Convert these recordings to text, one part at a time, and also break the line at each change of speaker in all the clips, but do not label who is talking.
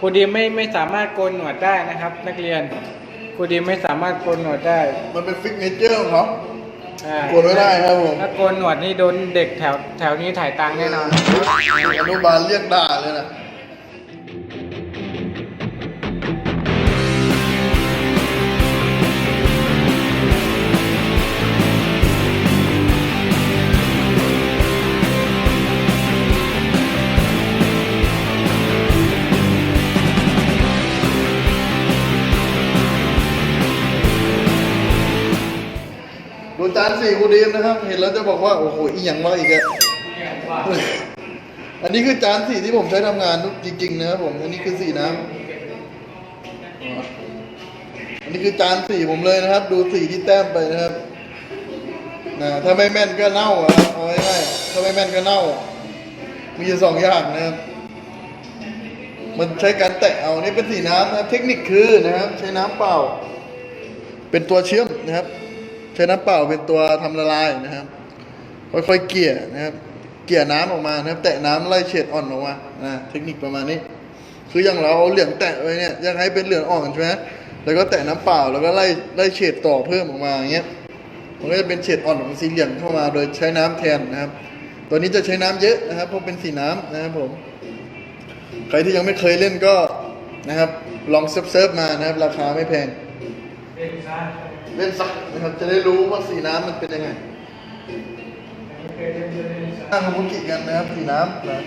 ครูดีมไม่ไม่สามารถโกนหนวดได้นะครับ นักเรียนครูดีมไม่สามารถโกนหนวดได้
มันเป็นฟิกเนเจอร์ของเขา
อ่า
โกนไม่ได้ครับผม
ถ้าโกนหนวดนี่โดนเด็กแถวแถวนี้ถ่ายตังค์แน่นอน
อนุบาลเรียกด่าเลยนะ จานสี่คูดีมนะครับ เห็นแล้วจะบอกว่าโอ้โหอีหยังมาอีกอะอันนี้คือจานสีที่ผมใช้ทำงานจริงๆนะครับผมอันนี้คือสีน้ำอันนี้คือจานสีผมเลยนะครับ ดูสีที่แต้มไปนะครับนะถ้าไม่แม่นก็เน่าอะเอาง่ายๆถ้าไม่แม่นก็เน่า มีสองอย่างนะครับ มันใช้การแตะเอานี่เป็นสีน้ำนะเทคนิคคือนะครับ ใช้น้ำเปล่า เป็นตัวเชื่อมนะครับ ใช้น้ำเปล่าเป็นตัวทำละลายนะครับ ค่อยๆเกลี่ยนะครับ เกลี่ยน้ำออกมานะครับ แตะน้ำไล่เฉดอ่อนออกมานะเทคนิคประมาณนี้ คืออย่างเราเอาเหลืองแตะไว้เนี่ยยังให้เป็นเหลืองอ่อนใช่ไหมแล้วก็แตะน้ำเปล่าแล้วก็ไล่ไล่เฉดต่อเพิ่มออกมาอย่างเงี้ยมันก็จะเป็นเฉดอ่อนของสีเหลืองเข้ามา โดยใช้น้ำแทนนะครับ ตัวนี้จะใช้น้ำเยอะนะครับเพราะเป็นสีน้ำนะครับผม ใครที่ยังไม่เคยเล่นก็นะครับ ลองเซิร์ฟเซิร์ฟมานะครับ ราคาไม่แพง เล่นสักนะครับจะได้รู้ว่าสีน้ำมันเป็นยังไงตั้งคาบุกิกันนะครับสีน้ำนะ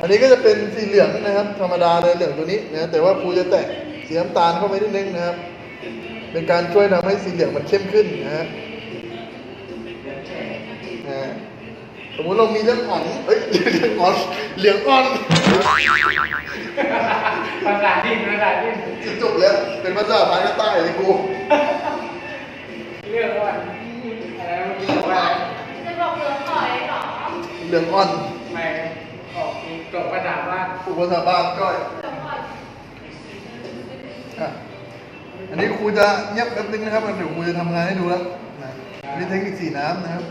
อันนี้ก็จะเป็นสีเหลืองนะครับ ธรรมดาเลยเหลืองตัวนี้นะแต่ว่าครูจะแตะสีน้ำตาลเข้าไปนิดนึงนะครับ เป็นการช่วยทำให้สีเหลืองมันเข้มขึ้นนะฮะ สมมติเรามีเรื่องอ่อนเอ้ยเรื่องอ่อนเหลืองอ่อน
ภาษาดิ้นภาษาดิ้น
จะจบแล้ว เป็นภาษาภาคใต้เลยกู
เรื่องว่าอะไรเมื่อกี้บอกว่า
จะบอกเหลืองหอยเหรอ
เหลืองอ่อน
ไม่ออกจบภาษาบ้าน
อุปสาบ้านก้อย
เหลืองหอย
อะอันนี้ครูจะเงียบแป๊บนึงนะครับเดี๋ยวครูจะทำงานให้ดูแล้วนะนี่เทคนิคสีน้ำนะครับ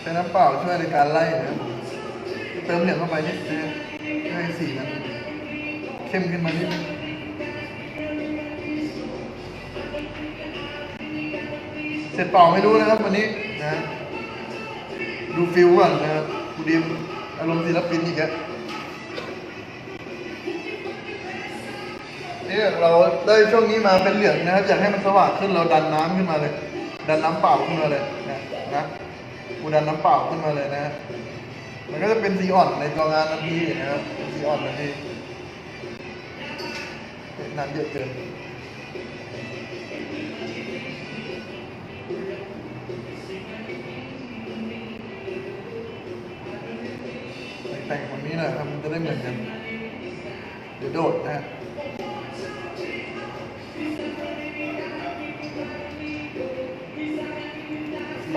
ใช้น้ำเปล่าช่วยในการไล่นะครับเติมเหลืองเข้าไปนิดนึงให้สีมันเข้มขึ้นมานิดนึงเสร็จเปล่าไม่รู้นะครับวันนี้นะดูฟิลก่อนนะครับกูดิมอารมณ์ศิลปินอีกแล้วนี่เราได้ช่วงนี้มาเป็นเหลืองนะครับอยากให้มันสว่างขึ้นเราดันน้ำขึ้นมาเลย ดันน้ำเปล่าขึ้นมาเลยนะนะ กูดันน้ำเปล่าขึ้นมาเลยนะฮะมันก็จะเป็นสีอ่อนในตัวงานทันทีนะครับเป็นสีอ่อนทันทีเฮ้ยน้ำเยอะเกินแต่งคนนี้หน่อยครับมันจะได้เหมือนกันเดี๋ยวโดดนะฮะ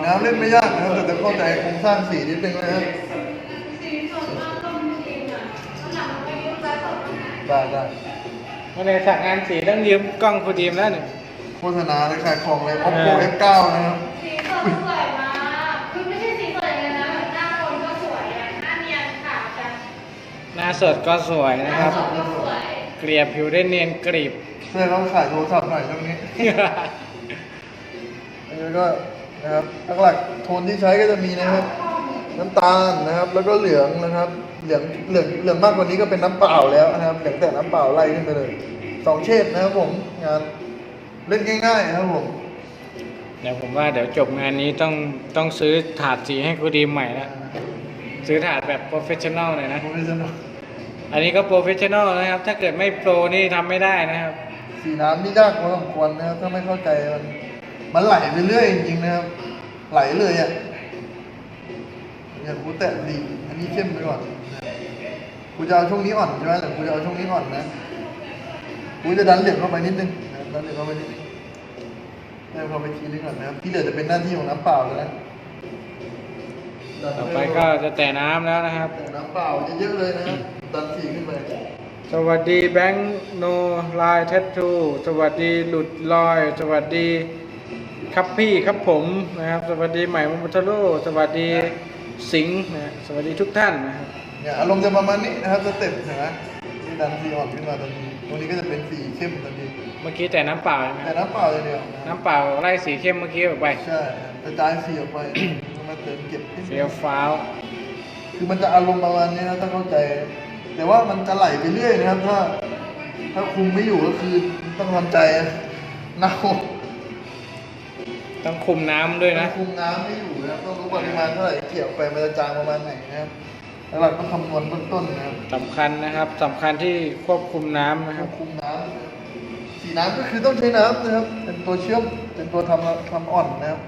น้ำเล่นไม่ยากนะครับแต่จะเข้าใจโครงสร้างสีนิดนึงนะครับ
สีสดมากต้องสีอะข้างหลังมันไม่รู้ใจสดมาก
ได้ได้
เมื่อในฉากงานสีต้องยืมกล้องครูดีมแล้วหนึ่ง
โฆษณาเลยขายของเลย oppo f9 นะครับ
สีสดสวยมากคือไม่ใช่สีสดอย่างเดียวนะแบบหน้าคนก็สวยอะหน้าเนียนขาวจัง
หน้าสดก็สวย
ห
นะ
น้า
ครับ
สดก็สวย
เกลี่ยผิวได้เนียนกรีบ
ช่วยเขาขายโทรศัพท์หน่อยตรงนี้ แล้วก็ นะครับหลักๆโทนที่ใช้ก็จะมีนะครับ น้ำตาลนะครับ แล้วก็เหลืองนะครับ เหลืองเหลืองเหลืองมากกว่านี้ก็เป็นน้ำเปล่าแล้วนะครับเหลืองแต่น้ำเปล่าไล่ขึ้นไปเลยสองเฉดนะครับผมงานเล่นง่ายๆนะครับผม
เดี๋ยวผมว่าเดี๋ยวจบงานนี้ต้องต้องซื้อถาดสีให้ครูดีมใหม่ละซื้อถาดแบบโปรเฟชชั่นอลเลยนะ
โปรเฟชชั่นอล
อันนี้ก็โปรเฟชชั่นอลนะครับ ถ้าเกิดไม่โปรนี่ทำไม่ได้นะครับ
สีน้ำนี่ยากพอสมควรนะครับถ้าไม่เข้าใจมัน มันไหลไปเรื่อยจริงๆนะครับ ไหลเลยอะอย่างกูแตะดี อันนี้เข้มไปก่อนกูจะเอาช่วงนี้อ่อนใช่ไหมแต่กูจะเอาช่วงนี้อ่อนนะกูจะดันเหลืองเข้าไปนิดนึงนะครับดันเหลืองเข้าไปนิดนึงให้เข้าไปทีนึงก่อนนะครับที่เหลือจะเป็นหน้าที่ของน้ำเปล่าแล้วนะดัน
ต่อไปก็จะแต่น้ำแล้วนะครับ
แต่น้ำเปล่าเยอะๆเลยนะครับดันสีขึ้นไป
สวัสดีแบงค์โนลายแททูสวัสดีหลุดลอย สวัสดี ครับพี่ครับผมนะครับ สวัสดีใหม่มุทโรสวัสดีสิงห์นะสวัสดีทุกท่านนะครับ
เนี่ยอารมณ์จะประมาณนี้นะครับสเต็ปเห็นไหมนี่ดันสีอ่อนขึ้นมาตรงนี้ตรงนี้ก็จะเป็นสีเข้มทันที
เมื่อกี้แต่น้ำเปล่าใช่ไหม
แต่น้ำเปล่าเลยเดียวะ
น้ำเปล่าไล่สีเข้มเมื่อกี้ออกไป
ใช่กระจายสีออกไปมาเติมเก็บนิดนึง
เฟียวฟ้าว
คือมันจะอารมณ์ประมาณนี้นะถ้าเข้าใจ แต่ว่ามันจะไหลไปเรื่อยนะครับ ถ้า ถ้าคุมไม่อยู่ก็คือต้องทำใจเน่า
ต้องคุมน้ำด้วยนะ
คุมน้ำไม่อยู่นะครับต้องรู้ปริมาณเท่าไหร่เกี่ยวไปมันจะจางประมาณไหนนะครับแล้วเราต้องคำนวณเบื้องต้นนะครับ
สำคัญนะครับสำคัญที่ควบคุมน้ำนะค
ค
รั
ว
บบ
คุมน้ำสีน้ำก็คือต้องใช้น้ำนะครับ เป็นตัวเชื่อมเป็นตัวทำทำอ่อนนะครับ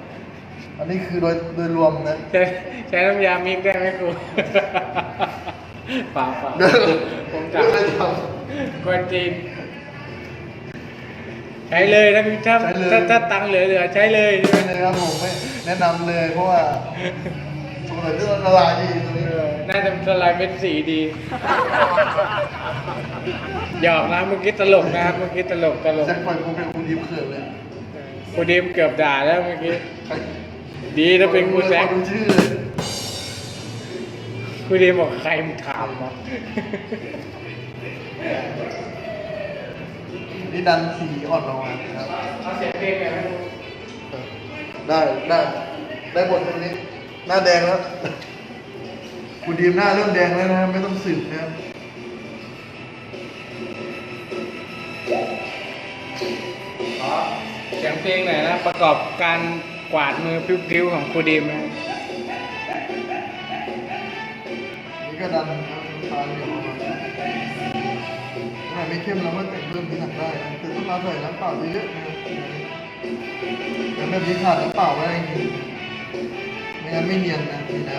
อันนี้คือโดยโดยรวมนะ
ใช้ใช้น้ำยามิกได้ไหมครูเปล่าเปล่า
เดี๋ยว
ผม
เดี๋ยวไม่ท
กวนจีน ใช้เลยนะพี่ถ้า
ใช้เลย
ถ้าถ้าตังค์เหลือๆใช้เลยใช่ไหมำ
เลยครับผมไม่แนะนำเลยเพราะว่าสงสัยจะละลายดีตรง
เอ
นี้
อน่าจะละลายเป็นสีดีหยอกนะเมื่อกี้ตลกนะครับเมื่อกี้ตลกตลก
แจ็คพอยต์คงเป็นคนยิ้มเขินเลย
ครูดีมเกือบด่าแล้วเมื่อกี้ดีถ้าเป็นครูแซก
ดูชื่อเลย
ครูดีมบอกใครมึงถามวะ
นี่ดันสีอ่อนลงมาครับ
เอาเสียงเพลงหน่อยไหม
ได้ได้ได้บทตรงนี้ หน้าแดงแล้ว คุณดีมหน้าเริ่มแดงแล้วนะครับไม่ต้องสืบนะครับ
ขอเสียงเพลงหน่อยนะ ประกอบการกวาดมือพริ้วๆของครูดีมนะ
นี่ก็ดันครับ เข้มเราก็แต่งเพิ่มทีหลังได้นะแต่ต้องเราใส่น้ำเปล่าเยอะๆนะแต่แบบนี้ขาดน้ำเปล่าไม่ได้จริงไม่งั้นไม่เนียนนะสีน้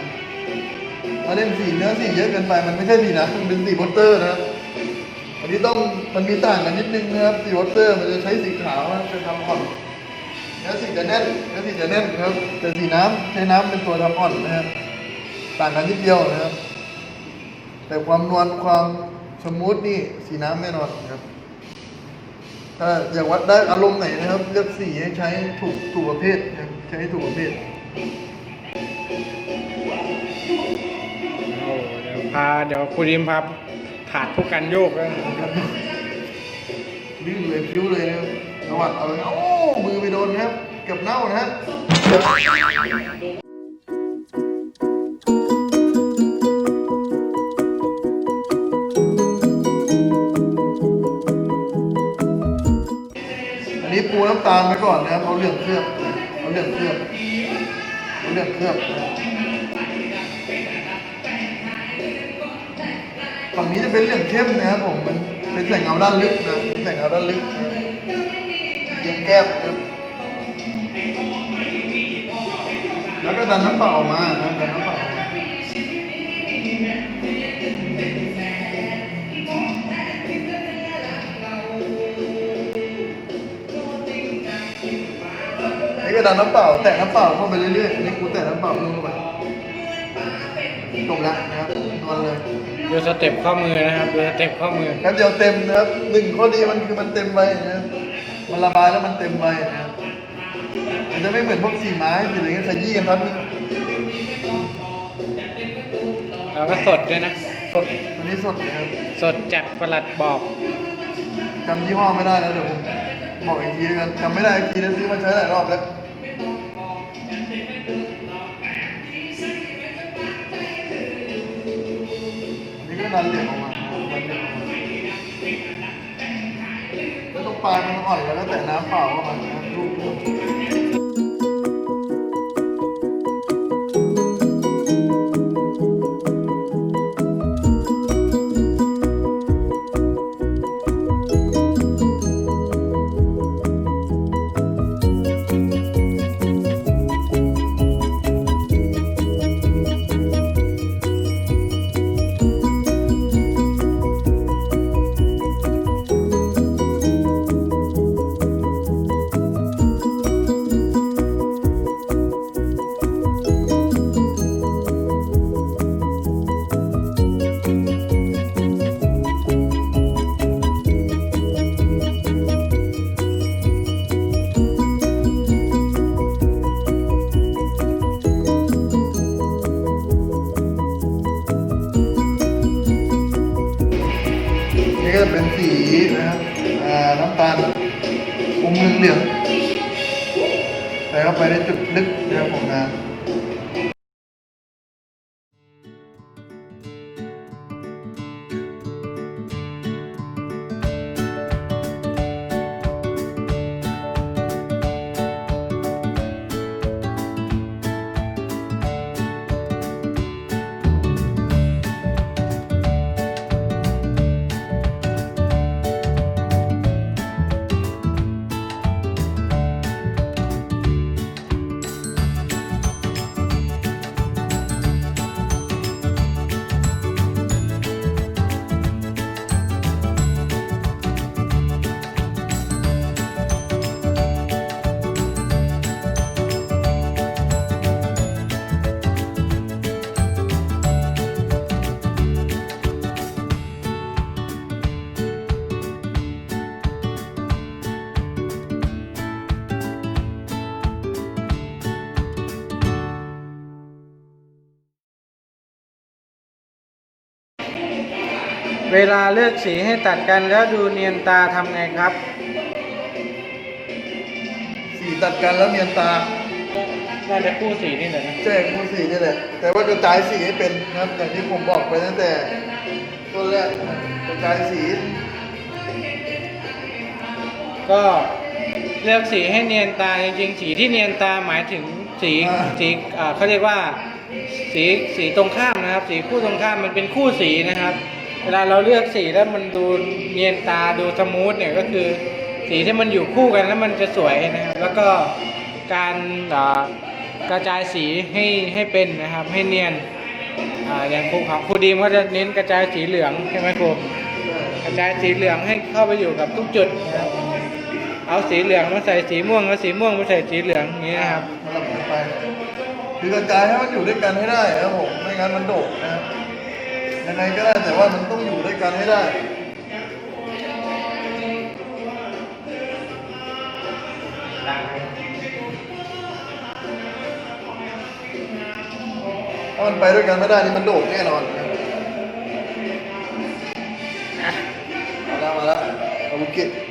ำถ้าเล่นสีเนื้อสีเยอะเกินไปมันไม่ใช่สีน้ำมันเป็นสีวอเตอร์นะอันนี้ต้องมันมีต่างกันนิดนึงนะครับสีวอเตอร์มันจะใช้สีขาวนะจะทำอ่อนเนื้อสีจะแน่นเนื้อสีจะแน่นครับแต่สีน้ำใช้น้ำเป็นตัวทำอ่อนนะครับต่างกันนิดเดียวนะครับแต่ความนวลความ สมูทนี่สีน้ำแน่นอนครับ ถ้าอยากวัดได้อารมณ์ไหนนะครับ เลือกสีให้ใช้ถูกถูกประเภทนะครับใช้ให้ถูกประเภท
โอ้เดี๋ยวพาเดี๋ยวครูดีมพาถาดผู้กันโยกแล้ว
ลื่นเลยพิ้วเลยนะครับระหว่างเอาเลยโอ้มือไปโดนนะครับ เกือบเน่านะครั น้ำตาลไปก่อนนะครับเอาเรื่องเคลือบเอาเรื่องเคลือบเอาเรื่องเคลือบนะครับฝั่งนี้จะเป็นเรื่องเข้มนะครับผมมันเป็นแสงเงาด้านลึกนะเป็นแสงเงาด้านลึกนะครับเยียงแก้มนะครับแล้วก็ดันน้ำเปล่าออกมานะครับดันน้ำ ดันน้ำเปล่า แตะน้ำเปล่าเข้าไปเรื่อยๆอันนี่กูแตะน้ำเปล่าลงไปจบแล้วนะครับนอนเลย
ดูสเต็ปข้อมือนะครับดูสเต็ปข้อมือ
แป๊บเดียวเต็มนะครับหนึ่งข้อดีมันคือมันเต็มไปนะมันระบายแล้วมันเต็มไปนะมันจะไม่เหมือนพวกสีไม้สีอะไรเงี้ยขยี้กันครับนึง
แล้วก็สดด้วยนะ
สดอันนี้สดนะครับ
สดจากประหลัดบอก
จำยี่ห้อไม่ได้แล้วเดี๋ยวผมบอกอีกทีแล้วกันจำไม่ได้อีกทีแล้วซื้อมาใช้หลายรอบแล้ว ดันเหลี่ยมออกมานะครับดันเหลี่ยมออกมาแล้วตรงปลายมันอ่อนแล้วก็แตะน้ำเปล่าเข้ามา เว
ลาเลือกสีให้ตัดกันแล้วดูเนียนตาทำไงครับ
สีตัดกันแล้วเนียนตา
น่าจะคู่สีนี่แหละนะ
แจ้งคู่สีนี่แหละ แต่ว่ากระจายสีให้เป็นนะครับอย่างที่ผมบอกไปตั้งแต่ต้นแรกนะครับกระจายสี
ก็เลือกสีให้เนียนตาจริงๆสีที่เนียนตาหมายถึงสีสีอ่าเขาเรียกว่า สีสีตรงข้ามนะครับ สีคู่ตรงข้ามมันเป็นคู่สีนะครับ เวลาเราเลือกสีแล้วมันดูเนียนตาดูสมูทเนี่ยก็คือสีที่มันอยู่คู่กันแล้วมันจะสวยนะครับแล้วก็การกระจายสีให้ให้เป็นนะครับให้เนียนอ่าอย่างครูของครูดีมเขาจะเน้นกระจายสีเหลืองใช่ไหมครูกระจายสีเหลืองให้เข้าไปอยู่กับทุกจุดนะครับเอาสีเหลืองมาใส่สีม่วงเอาสีม่วงมาใส่สีเหลืองอย่างนี้นะครับ
คือกระจายให้มันอยู่ด้วยกันให้ได้ครับผมไม่งั้นมันโดดนะครับ ยังไงก็ได้แต่ว่ามันต้องอยู่ด้วยกันให้ได้ถ้ามันไปด้วยกันไม่ได้นี่มันโดดแน่นอนนะมาแล้วมาแล้วเอาบุกิตครั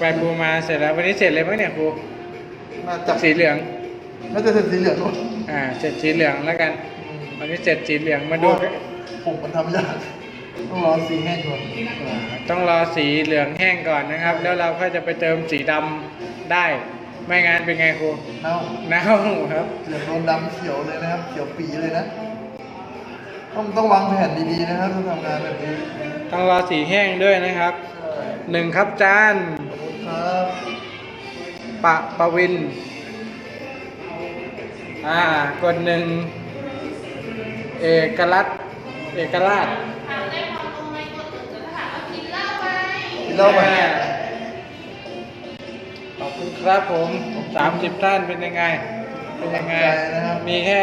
ไปครูมาเสร็จแล้ววันนี้เสร็จเลยมั้งเนี่ยครู
น่าจะ
สีเหลือง
น่าจะเสร็จสีเหลืองด้วย
อ่าเสร็จสีเหลืองแล้วกัน วันนี้เสร็จสีเหลืองมาดู
ผมมันทำยากต้องรอสีแห้งก่อน
อ่าต้องรอสีเหลืองแห้งก่อนนะครับ แล้วเราก็จะไปเติมสีดำได้ ไม่งั้นเป็นไงครู
เน่า
เน่าครับ
เหลืองโดนดำเขียวเลยนะครับ เขียวปีเลยนะต้องต้องวางแผนดีๆนะครับถ้าทำงานแบบนี้
ต้องรอสีแห้งด้วยนะครับ
ใช่
หนึ่งครับจาน
ขอบ คุณครับ
ปะปวิน อ่ากดหนึ่ง เอกลักษณ์เอกราช
ถามได้ความตรงในกฎอื่นจะถามว่ากินเหล้าไหม
กินเหล้าไหม
ขอบคุณครับผมสามสิบท่านเป็นยังไง เป็นยังไง
ใจนะครับ
มีแค่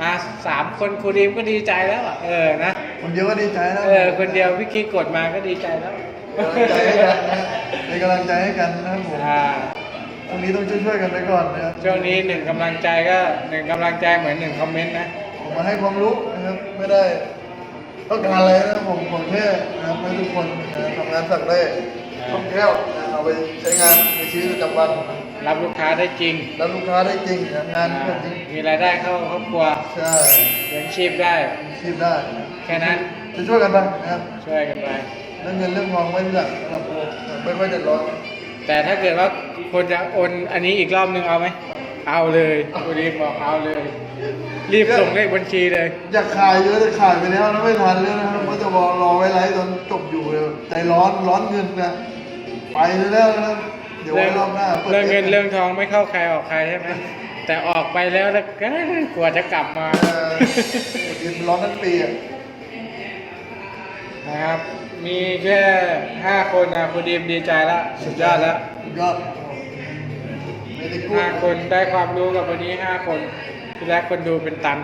อะสามคนครูดีมก็ดีใจแล้วอะเออนะ
คนเดียวก็ดีใจแล้ว
เออ คนเดียวพี่คิดกดมาก็ดีใจแล้ว
กำลังใจให้กันนะ เป็นกำลังใจให้กันนะครับผม
อ่า
ตรงนี้ต้องช่วยๆกันไปก่อนนะครับ
ช่วงนี้หนึ่งกำลังใจก็หนึ่งกำลังใจเหมือนหนึ่งคอมเมนต์นะ
ผมมาให้ความรู้นะครับไม่ได้ต้องการอะไรนะครับผมผมแค่นะครับให้ทุกคนนะทำงานสักได้คล่องแคล่วนะเอาไปใช้งานในชีวิตประจำวัน
รับลูกค้าได้จริง
แล้วลูกค้าได้จริงนะงาน
อ่า
เพื่อจริง
มีรายได้เข้าครอบครัว
ใช่
เลี้ยงชีพได้
ชีพได้นะ
แค่นั้น
จะช่วยกันไปนะครับ
ช่วยกันไป
เรื่องเงินเรื่องทองไม่เป็นหลักสำหรับผมไม่ค่อยเดือดร้อน
แต่ถ้าเกิดว่าคนจะโอนอันนี้อีกรอบนึงเอาไหม เอาเลยครูดีมบอกเอาเลย รีบส่งเลขบัญชีเลย
อยากขายเยอะแต่ขายไปแล้วนะไม่ทันแล้วนะครับเพราะจะรอรอไว้ไลฟ์ตอนจบอยู่เลยใจร้อนร้อนเงินนะไปเลยแล้วนะครับเดี๋ยวไว้รอบหน้าปิด
เรื่องเงินเรื่องทองไม่เข้าใครออกใครใช่ไหมแต่ออกไปแล้วแล้วก็กว่าจะกลับมา
เออยืนร้องทั้งปีอะ
นะครับ มีแค่ห้าคนนะคุณดีมดีใจแล้วสุดยอดแล้ว
สุดยอดไม่ได้กู
ห้าคนได้ความรู้กับวันนี้ห้าคนที่แรกคนดูเป็นตัน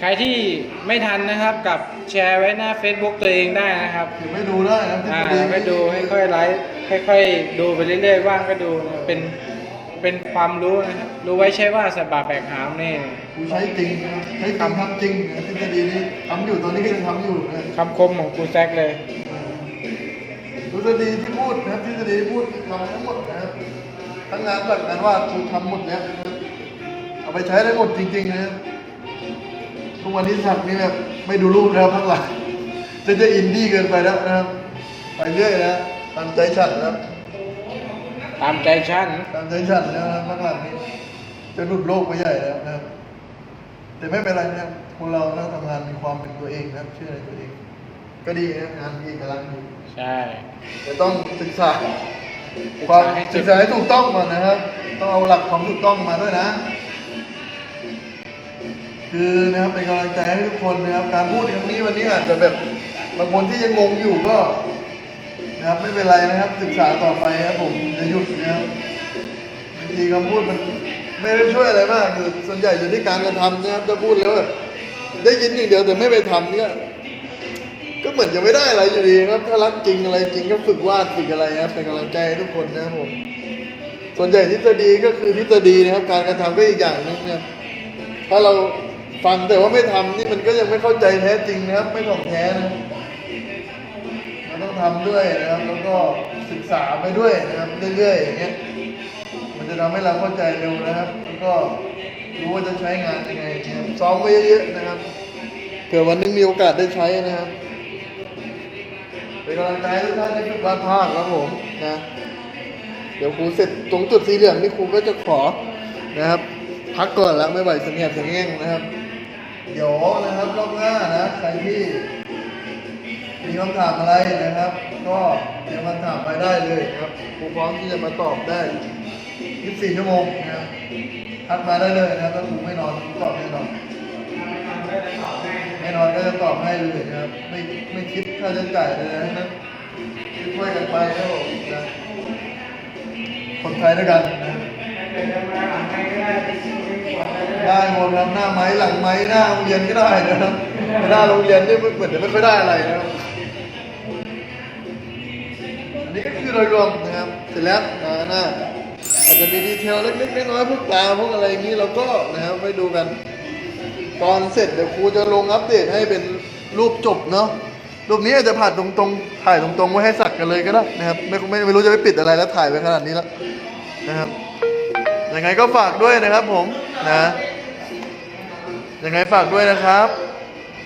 ใครที่ไม่ทันนะครับกับแชร์ไว้หน้า Facebook ตัวเองได้นะครับ
เดี๋ยวไม่ดูได้นะ
อ่า
ทฤษฎี
ไม่ดูให้ค่อยไลฟ์ค่อยๆดูไปเรื่อยๆว่างก็ดูนะเป็น เป็นความรู้นะครับรู้ไว้ใช่ว่าสตว์บาแบกหามนี่
กูใช้จริงนะใช้จริงทำจริงนะทฤษฎีนี้ทำอยู่ตอนนี้ก็ยังทำอยู่นะ
คำคมของครูแซกเลย
ทฤษฎีที่พูดนะครับทฤษฎีที่พูดทำทั้งหมดนะครับทั้งงานหลักงานว่ากูทำหมดแล้วนะครับเอาไปใช้ได้หมดจริงๆนะครับทุกวันนี้สักนี่แบบไม่ดูรูปแล้วพักหลังจะจะอินดี้เกินไปแล้วนะครับ ไปเรื่อยนะตามใจฉันนะครับ
ตามใจฉัน
ตามใจฉันแล้วนะครับพักหลังนี้จะหลุดโลกไปใหญ่แล้วนะครับ แต่ไม่เป็นไรนะครับคนเราต้องทำงานมีความเป็นตัวเองนะครับเชื่อในตัวเอง ก็ดีนะครับงานมีเอกลักษณ์ดี
ใช่
แต่ต้องศึกษาความศึกษาให้ถูกต้องก่อนนะครับ ต้องเอาหลักความถูกต้องมาด้วยนะ คือนะครับเป็นกำลังใจให้ทุกคนนะครับ การพูดครั้งนี้วันนี้อาจจะแบบบางคนที่ยังงงอยู่ก็ นะครับ ไม่เป็นไรนะครับ ศึกษาต่อไปครับผมจะหยุดนะครับบางทีคำพูดมันไม่ได้ช่วยอะไรมากคือส่วนใหญ่อยู่ที่การกระทำนะครับจะพูดแล้วแบบได้ยินอย่างเดียวแต่ไม่ไปทำเนี่ยก็เหมือนจะไม่ได้อะไรอยู่ดีครับ ถ้ารักจริงอะไรจริงก็ฝึกวาดฝึกอะไรครับเป็นกำลังใจทุกคนนะครับผมส่วนใหญ่ทฤษฎีก็คือทฤษฎีนะครับ การกระทำก็อีกอย่างหนึงนะครับถ้าเราฟังแต่ว่าไม่ทำนี่มันก็ยังไม่เข้าใจแท้จริงนะครับ ไม่ของแท้นะ ทำด้วยนะครับ แล้วก็ศึกษาไปด้วยนะครับเรื่อยๆอย่างเงี้ยมันจะทำให้เราเข้าใจเร็วนะครับ แล้วก็รู้ว่าจะใช้งานยังไงนะครับซ้อมไว้เยอะๆนะครับเผื่อวันนึงมีโอกาสได้ใช้นะครับเป็นกำลังใจทุกท่านที่ฝึกวาดภาพครับผมนะเดี๋ยวครูเสร็จตรงจุดสีเหลืองนี่ครูก็จะขอนะครับ พักก่อนแล้วไม่ไหวสงียดเสงี่งนะครับ เดี๋ยวนะครับรอบหน้านะใครที่ มีคำถามอะไรนะครับ ก็เตรียมคำถามไปได้เลยนะครับครูพร้อมที่จะมาตอบได้ 24 ชั่วโมงนะครับทักมาได้เลยนะครับถ้าครูไม่นอนครูตอบแน่นอนแน่นอนก็จะตอบให้เลยนะครับ ไม่ไม่คิดค่าใช้จ่ายเลยนะครับช่วยกันไปครับผมนะคนไทยด้วยกันนะได้หมดครับหน้าไม้หลังไม้หน้าโรงเรียนก็ได้นะครับหน้าโรงเรียนนี่เหมือนจะไม่ค่อยได้อะไรนะครับ คือโดยรวมนะครับ เสร็จแล้วนะอาจจะมีดีเทลเล็กๆน้อยๆพวกตาพวกอะไรอย่างนี้เราก็นะครับไปดูกัน ตอนเสร็จเดี๋ยวครูจะลงอัปเดตให้เป็นรูปจบเนาะรูปนี้อาจจะผ่านตรงๆ ถ่ายตรงๆไว้ให้สักกันเลยก็ได้นะครับไม่ไม่ไม่รู้จะไปปิดอะไรแล้วถ่ายไปขนาดนี้แล้วนะครับยังไงก็ฝากด้วยนะครับผมนะยังไงฝากด้วยนะครับ